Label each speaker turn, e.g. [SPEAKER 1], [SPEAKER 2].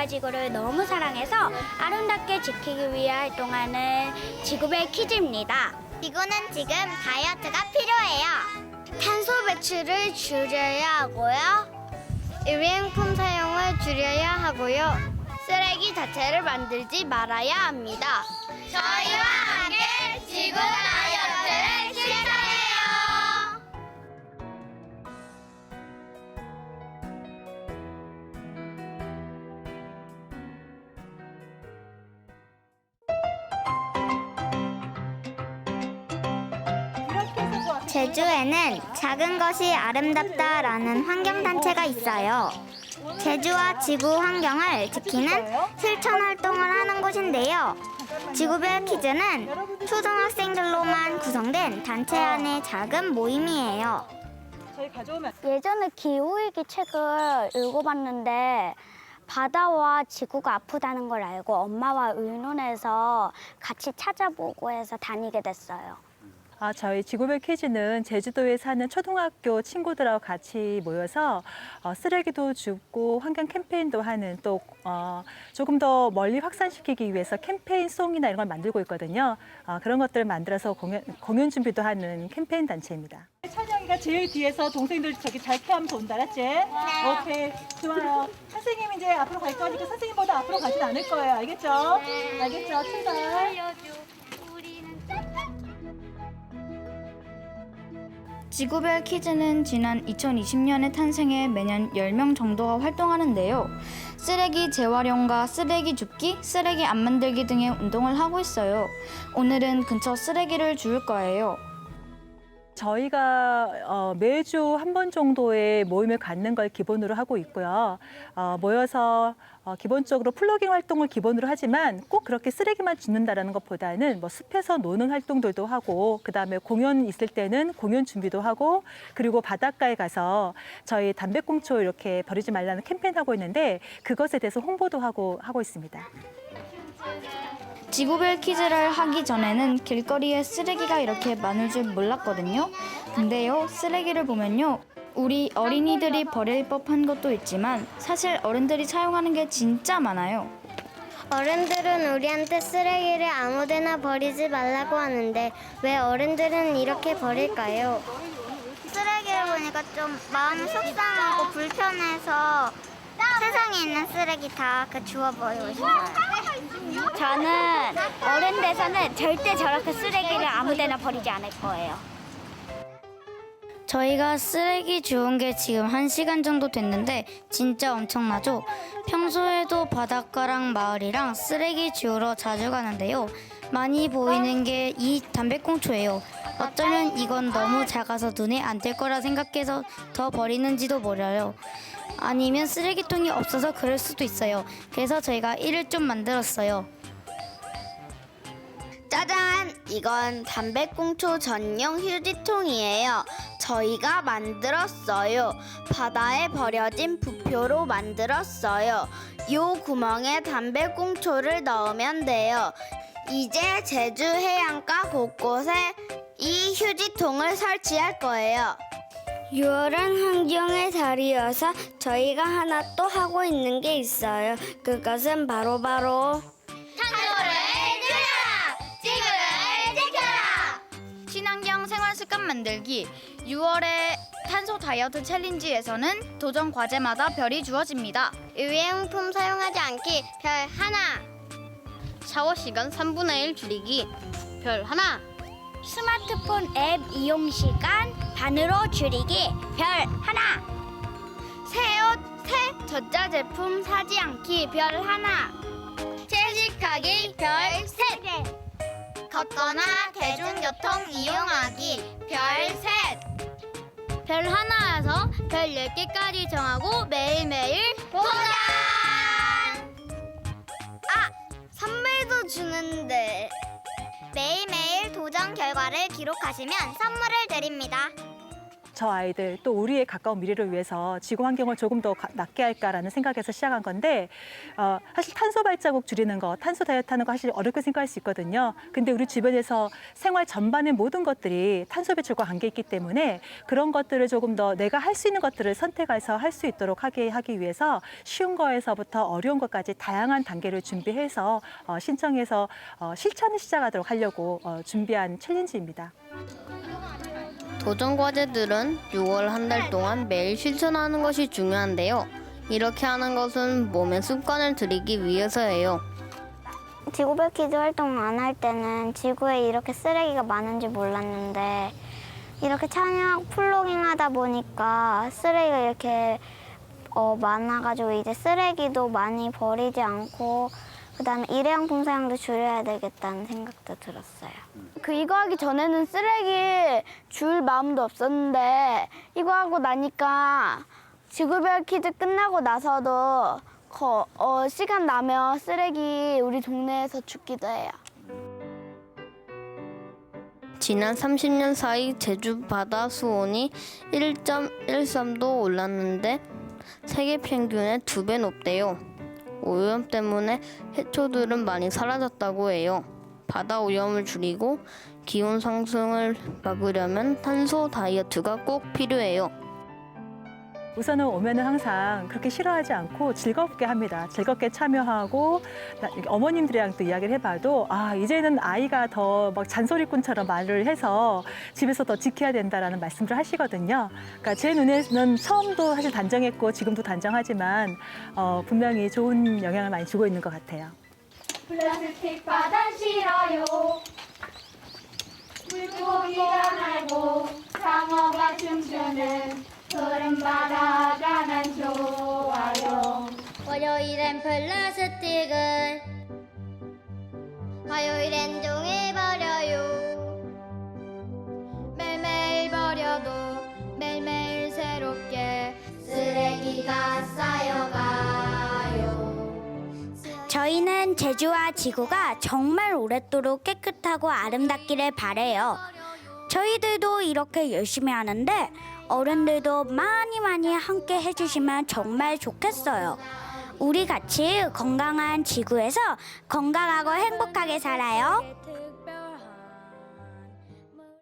[SPEAKER 1] 우리가 지구를 너무 사랑해서 아름답게 지키기 위해 활동하는 지구별 퀴즈입니다.
[SPEAKER 2] 지구는 지금 다이어트가 필요해요. 탄소 배출을 줄여야 하고요. 일회용품 사용을 줄여야 하고요. 쓰레기 자체를 만들지 말아야 합니다. 저희와 함께 제주에는 작은 것이 아름답다라는 환경단체가 있어요. 제주와 지구 환경을 지키는 실천 활동을 하는 곳인데요. 지구별 퀴즈는 초등학생들로만 구성된 단체 안의 작은 모임이에요.
[SPEAKER 1] 예전에 기후위기 책을 읽어봤는데 바다와 지구가 아프다는 걸 알고 엄마와 의논해서 같이 찾아보고 해서 다니게 됐어요.
[SPEAKER 3] 아, 저희 지구별 퀴즈는 제주도에 사는 초등학교 친구들하고 같이 모여서 어, 쓰레기도 줍고 환경 캠페인도 하는 또 어, 조금 더 멀리 확산시키기 위해서 캠페인 송이나 이런 걸 만들고 있거든요. 어, 그런 것들을 만들어서 공연, 공연 준비도 하는 캠페인 단체입니다. 찬영이가 제일 뒤에서 동생들 저기 잘 피하면서 온다, 알았지? 네. 오케이, 좋아요. 선생님이 이제 앞으로 갈 거니까 선생님보다 앞으로 가진 않을 거예요. 알겠죠? 알겠죠? 출발.
[SPEAKER 4] 지구별 퀴즈는 지난 2020년에 탄생해 매년 10명 정도가 활동하는데요. 쓰레기 재활용과 쓰레기 줍기, 쓰레기 안 만들기 등의 운동을 하고 있어요. 오늘은 근처 쓰레기를 주울 거예요.
[SPEAKER 3] 저희가 어, 매주 한 번 정도의 모임을 갖는 걸 기본으로 하고 있고요. 어, 모여서 어, 기본적으로 플로깅 활동을 기본으로 하지만 꼭 그렇게 쓰레기만 줍는다라는 것보다는 뭐 숲에서 노는 활동들도 하고 그다음에 공연 있을 때는 공연 준비도 하고 그리고 바닷가에 가서 저희 담배꽁초 이렇게 버리지 말라는 캠페인 하고 있는데 그것에 대해서 홍보도 하고 하고 있습니다.
[SPEAKER 4] 지구별 퀴즈를 하기 전에는 길거리에 쓰레기가 이렇게 많을 줄 몰랐거든요. 근데요, 쓰레기를 보면요. 우리 어린이들이 버릴 법한 것도 있지만 사실 어른들이 사용하는 게 진짜 많아요.
[SPEAKER 2] 어른들은 우리한테 쓰레기를 아무데나 버리지 말라고 하는데 왜 어른들은 이렇게 버릴까요? 쓰레기를 보니까 좀 마음이 속상하고 불편해서 세상에 있는 쓰레기 다 그 주워버리고 싶어요.
[SPEAKER 1] 저는 어른 돼서는 절대 저렇게 쓰레기를 아무데나 버리지 않을 거예요.
[SPEAKER 4] 저희가 쓰레기 주운 게 지금 한시간 정도 됐는데 진짜 엄청나죠? 평소에도 바닷가랑 마을이랑 쓰레기 주우러 자주 가는데요. 많이 보이는 게 이 담배꽁초예요. 어쩌면 이건 너무 작아서 눈에 안 띌 거라 생각해서 더 버리는지도 몰라요. 아니면 쓰레기통이 없어서 그럴 수도 있어요. 그래서 저희가 이를 좀 만들었어요.
[SPEAKER 2] 짜잔! 이건 담배꽁초 전용 휴지통이에요. 저희가 만들었어요. 바다에 버려진 부표로 만들었어요. 요 구멍에 담배꽁초를 넣으면 돼요. 이제 제주 해안가 곳곳에 이 휴지통을 설치할 거예요. 6월은 환경의 달이어서 저희가 하나 또 하고 있는 게 있어요. 그것은 바로 바로 탄소를 줄여라! 지구를 지켜라!
[SPEAKER 4] 친환경 생활 습관 만들기 6월의 탄소 다이어트 챌린지에서는 도전 과제마다 별이 주어집니다.
[SPEAKER 2] 일회용품 사용하지 않기 별 하나
[SPEAKER 5] 샤워 시간 3분의 1 줄이기 별 하나
[SPEAKER 1] 스마트폰 앱 이용 시간 반으로 줄이기. 별 하나.
[SPEAKER 2] 새 옷 새 전자제품 사지 않기. 별 하나. 채식하기. 별셋 걷거나 대중교통 이용하기. 별셋
[SPEAKER 5] 별 하나여서 별 10개까지 정하고 매일매일
[SPEAKER 2] 도전 아 선물도 주는데. 매일매일 도전 결과를 기록하시면 선물을 드립니다
[SPEAKER 3] 저 아이들 또 우리의 가까운 미래를 위해서 지구 환경을 조금 더 가- 낫게 할까라는 생각에서 시작한 건데 어, 사실 탄소 발자국 줄이는 거, 탄소 다이어트 하는 거 사실 어렵게 생각할 수 있거든요. 근데 우리 주변에서 생활 전반의 모든 것들이 탄소 배출과 관계 있기 때문에 그런 것들을 조금 더 내가 할 수 있는 것들을 선택해서 할 수 있도록 하게 하기 위해서 쉬운 거에서부터 어려운 것까지 다양한 단계를 준비해서 어, 신청해서 어, 실천을 시작하도록 하려고 어, 준비한 챌린지입니다.
[SPEAKER 5] 도전 과제들은 6월 한 달 동안 매일 실천하는 것이 중요한데요. 이렇게 하는 것은 몸에 습관을 들이기 위해서예요.
[SPEAKER 2] 지구별 퀴즈 활동 안 할 때는 지구에 이렇게 쓰레기가 많은지 몰랐는데 이렇게 찬양 플로깅 하다 보니까 쓰레기가 이렇게 어, 많아가지고 이제 쓰레기도 많이 버리지 않고 그다음에 일회용품 사용도 줄여야 되겠다는 생각도 들었어요.
[SPEAKER 1] 그 이거 하기 전에는 쓰레기 줄 마음도 없었는데 이거 하고 나니까 지구별 퀴즈 끝나고 나서도 거- 어, 시간 나면 쓰레기 우리 동네에서 줍기도 해요.
[SPEAKER 5] 지난 30년 사이 제주 바다 수온이 1.13도 올랐는데 세계 평균의 두 배 높대요. 오염 때문에 해초들은 많이 사라졌다고 해요. 바다 오염을 줄이고 기온 상승을 막으려면 탄소 다이어트가 꼭 필요해요.
[SPEAKER 3] 우선은 오면은 항상 그렇게 싫어하지 않고 즐겁게 합니다. 즐겁게 참여하고 어머님들이랑 또 이야기를 해봐도 아 이제는 아이가 더 막 잔소리꾼처럼 말을 해서 집에서 더 지켜야 된다라는 말씀을 하시거든요. 그러니까 제 눈에는 처음도 사실 단정했고 지금도 단정하지만 어, 분명히 좋은 영향을 많이 주고 있는 것 같아요.
[SPEAKER 6] 플라스틱 바다 싫어요 물고기가 날고 상어가 춤추는 바다가 난 좋아요.
[SPEAKER 2] 월요일엔 플라스틱을 화요일엔 종이 버려요.
[SPEAKER 6] 매일매일 버려도 매일매일 새롭게 쓰레기가 쌓여가요.
[SPEAKER 1] 저희는 제주와 지구가 정말 오랫도록 깨끗하고 아름답기를 바래요. 저희들도 이렇게 열심히 하는데 어른들도 많이 많이 함께 해주시면 정말 좋겠어요. 우리 같이 건강한 지구에서 건강하고 행복하게 살아요.